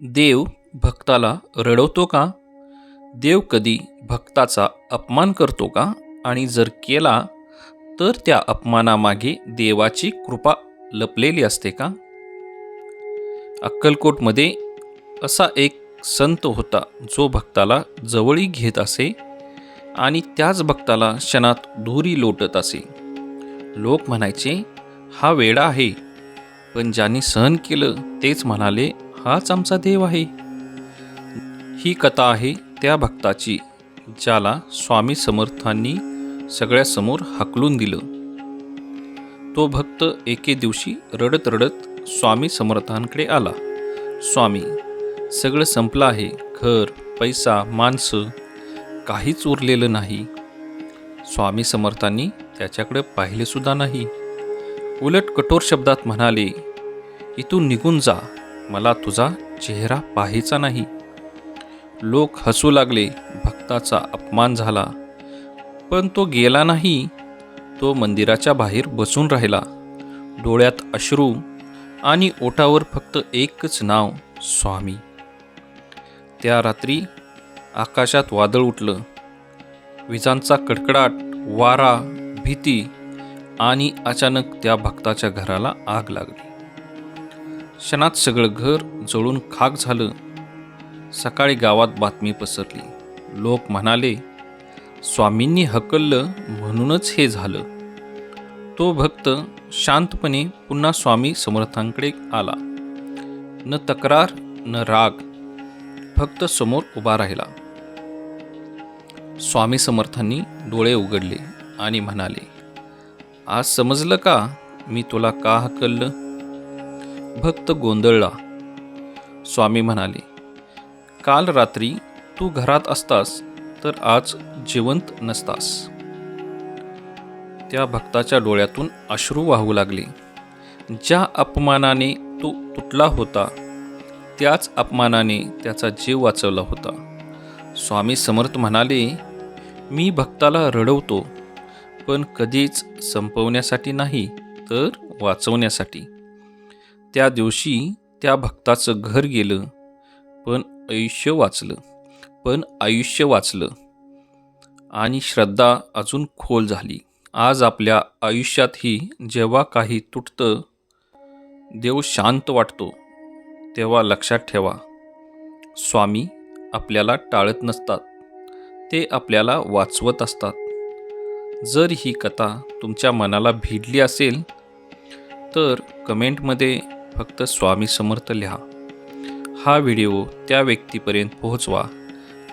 देव भक्ताला रडवतो का? देव कधी भक्ताचा अपमान करतो का? आणि जर केला तर त्या अपमानामागे देवाची कृपा लपलेली असते का? अक्कलकोटमध्ये असा एक संत होता जो भक्ताला जवळी घेत असे आणि त्याच भक्ताला क्षणात धुरी लोटत असे. लोक म्हणायचे हा वेडा आहे. पण ज्यांनी सहन केलं तेच म्हणाले हाच आमचा देव आहे. ही कथा आहे त्या भक्ताची ज्याला स्वामी समर्थांनी सगळ्यासमोर हाकलून दिलं. तो भक्त एके दिवशी रडत रडत स्वामी समर्थांकडे आला. स्वामी सगळं संपलं आहे. घर पैसा माणसं काहीच उरलेलं नाही. स्वामी समर्थांनी त्याच्याकडे पाहिलेसुद्धा नाही. उलट कठोर शब्दात म्हणाले इथून निघून जा. मला तुझा चेहरा पाहायचा नाही. लोक हसू लागले भक्ताचा अपमान झाला. पण तो गेला नाही. तो मंदिराच्या बाहेर बसून राहिला. डोळ्यात अश्रू आणि ओठावर फक्त एकच नाव स्वामी. त्या रात्री आकाशात वादळ उठलं. विजांचा कडकडाट वारा भीती आणि अचानक त्या भक्ताच्या घराला आग लागली. क्षणात सगळं घर जळून खाक झालं. सकाळी गावात बातमी पसरली. लोक म्हणाले स्वामींनी हकललं म्हणूनच हे झालं. तो भक्त शांतपणे पुन्हा स्वामी समर्थांकडे आला. न तक्रार न राग फक्त समोर उभा राहिला. स्वामी समर्थांनी डोळे उघडले आणि म्हणाले आज समजलं का मी तुला का हकललं? भक्त गोंधळला. स्वामी म्हणाले काल रात्री तू घरात असतास तर आज जिवंत नसतास. त्या भक्ताच्या डोळ्यातून अश्रू वाहू लागले. ज्या अपमानाने तो तुटला होता त्याच अपमानाने त्याचा जीव वाचवला होता. स्वामी समर्थ म्हणाले मी भक्ताला रडवतो पण कधीच संपवण्यासाठी नाही तर वाचवण्यासाठी. त्या दिवशी त्या भक्ताचं घर गेलं पण आयुष्य वाचलं पण आयुष्य वाचलं आणि श्रद्धा अजून खोल झाली. आज आपल्या आयुष्यातही जेव्हा काही तुटतं देव शांत वाटतो तेव्हा लक्षात ठेवा स्वामी आपल्याला टाळत नसतात ते आपल्याला वाचवत असतात. जर ही कथा तुमच्या मनाला भिडली असेल तर कमेंटमध्ये फक्त स्वामी समर्थ लिहा. हा व्हिडिओ त्या व्यक्तीपर्यंत पोहोचवा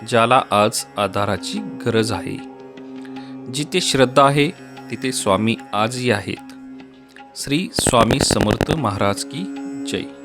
ज्याला आज आधाराची गरज आहे. जिथे श्रद्धा आहे तिथे स्वामी आजही आहेत. श्री स्वामी समर्थ महाराज की जय.